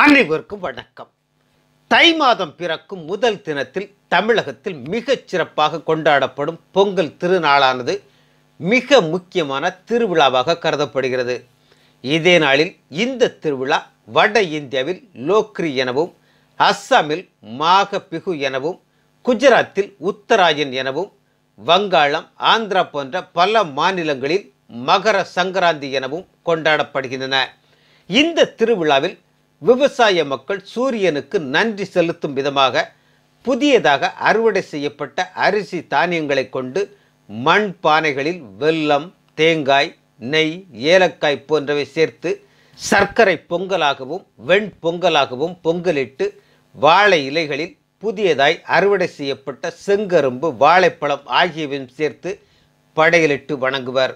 அனைவருக்கும் வணக்கம். தை மாதம் பிறக்கும் முதல் தினத்தில் தமிழகத்தில் மிகச் சிறப்பாக கொண்டாடப்படும் பொங்கல் திருநாளானது மிக முக்கியமான திருவிழாவாக கருதப்படுகிறது. இதே நாளில் இந்த திருவிழா வட இந்தியாவில் லோக்ரி எனவும் அஸ்ஸாமில் மாக பிகு எனவும் குஜராத்தில் உத்தராயன் எனவும் வங்காளம் ஆந்திரா போன்ற பல மாநிலங்களில் மகர சங்கராந்தி எனவும் கொண்டாடப்படுகின்றன. இந்த திருவிழாவில் விவசாய மக்கள் சூரியனுக்கு நன்றி செலுத்தும் விதமாக புதியதாக அறுவடை செய்யப்பட்ட அரிசி தானியங்களை கொண்டு மண் பானைகளில் வெல்லம் தேங்காய் நெய் ஏலக்காய் போன்றவை சேர்த்து சர்க்கரை பொங்கலாகவும் வெண் பொங்கலாகவும் பொங்கலிட்டு வாழை இலைகளில் புதியதாய் அறுவடை செய்யப்பட்ட செங்கரும்பு வாழைப்பழம் ஆகியவையும் சேர்த்து படையலிட்டு வணங்குவர்.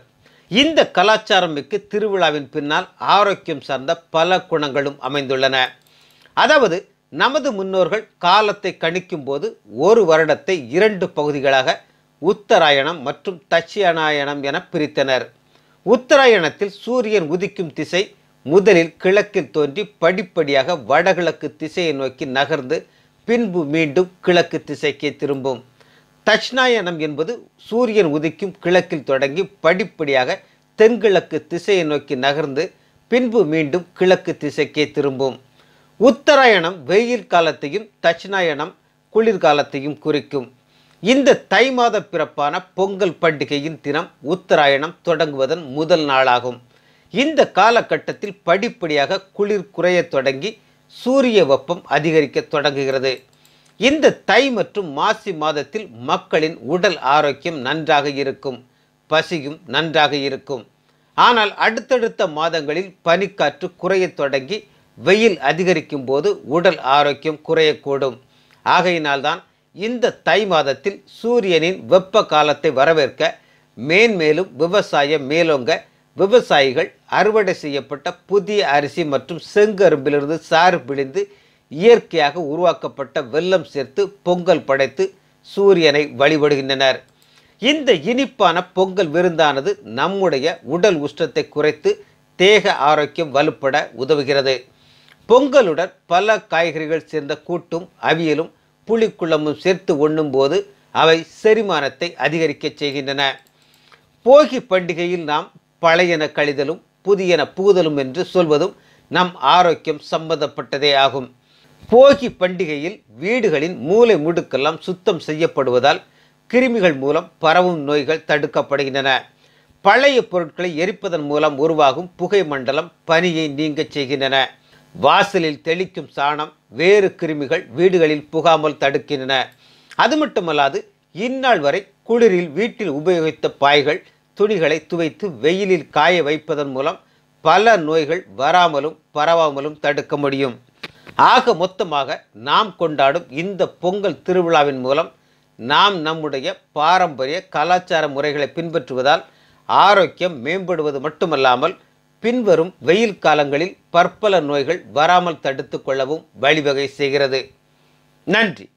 இந்த கலாச்சாரம் மிக்க திருவிழாவின் பின்னால் ஆரோக்கியம் சார்ந்த பல குணங்களும் அமைந்துள்ளன. அதாவது நமது முன்னோர்கள் காலத்தை கணிக்கும் போது ஒரு வருடத்தை இரண்டு பகுதிகளாக உத்தராயணம் மற்றும் தட்சியநாயணம் என பிரித்தனர். உத்தராயணத்தில் சூரியன் உதிக்கும் திசை முதலில் கிழக்கில் தோன்றி படிப்படியாக வடகிழக்கு திசையை நோக்கி நகர்ந்து பின்பு மீண்டும் கிழக்கு திசைக்கே திரும்பும். தட்சிணாயனம் என்பது சூரியன் உதிக்கும் கிழக்கில் தொடங்கி படிப்படியாக தென்கிழக்கு திசையை நோக்கி நகர்ந்து பின்பு மீண்டும் கிழக்கு திசைக்கே திரும்பும். உத்தராயணம் வெயில் காலத்தையும் தட்சிணாயனம் குளிர்காலத்தையும் குறிக்கும். இந்த தை மாத பிறப்பான பொங்கல் பண்டிகையின் தினம் உத்தராயணம் தொடங்குவதன் முதல் நாளாகும். இந்த காலகட்டத்தில் படிப்படியாக குளிர் குறையத் தொடங்கி சூரிய வெப்பம் அதிகரிக்க தொடங்குகிறது. இந்த தை மற்றும் மாசி மாதத்தில் மக்களின் உடல் ஆரோக்கியம் நன்றாக இருக்கும் பசியும் நன்றாக இருக்கும். ஆனால் அடுத்தடுத்த மாதங்களில் பனிக்காற்று குறையத் தொடங்கி வெயில் அதிகரிக்கும் போது உடல் ஆரோக்கியம் குறையக்கூடும். ஆகையினால்தான் இந்த தை மாதத்தில் சூரியனின் வெப்ப காலத்தை வரவேற்க மேன்மேலும் விவசாயம் மேலோங்க விவசாயிகள் அறுவடை செய்யப்பட்ட புதிய அரிசி மற்றும் செங்கரும்பிலிருந்து சாறு பிழிந்து இயற்கையாக உருவாக்கப்பட்ட வெல்லம் சேர்த்து பொங்கல் படைத்து சூரியனை வழிபடுகின்றனர். இந்த இனிப்பான பொங்கல் விருந்தானது நம்முடைய உடல் உஷ்ணத்தை குறைத்து தேக ஆரோக்கியம் வலுப்பட உதவுகிறது. பொங்கலுடன் பல காய்கறிகள் சேர்ந்த கூட்டும் அவியலும் புளிக்குழம்பும் சேர்த்து உண்ணும்போது அவை செரிமானத்தை அதிகரிக்கச் செய்கின்றன. போகி பண்டிகையில் நாம் பழையன கழிதலும் புதியன புகுதலும் என்று சொல்வதும் நம் ஆரோக்கியம் சம்பந்தப்பட்டதே ஆகும். போகி பண்டிகையில் வீடுகளின் மூலை முடுக்கெல்லாம் சுத்தம் செய்யப்படுவதால் கிருமிகள் மூலம் பரவும் நோய்கள் தடுக்கப்படுகின்றன. பழைய பொருட்களை எரிப்பதன் மூலம் உருவாகும் புகை மண்டலம் பனியை நீங்கச் செய்கின்றன. வாசலில் தெளிக்கும் சாணம் வேறு கிருமிகள் வீடுகளில் புகாமல் தடுக்கின்றன. அது மட்டுமல்லாது இந்நாள் வரை குளிரில் வீட்டில் உபயோகித்த பாய்கள் துணிகளை துவைத்து வெயிலில் காய வைப்பதன் மூலம் பல நோய்கள் வராமலும் பரவாமலும் தடுக்க முடியும். ஆக மொத்தமாக நாம் கொண்டாடும் இந்த பொங்கல் திருவிழாவின் மூலம் நாம் நம்முடைய பாரம்பரிய கலாச்சார முறைகளை பின்பற்றுவதால் ஆரோக்கியம் மேம்படுவது மட்டுமல்லாமல் பின்வரும் வெயில் காலங்களில் பற்பல நோய்கள் வராமல் தடுத்து கொள்ளவும் வழிவகை செய்கிறது. நன்றி.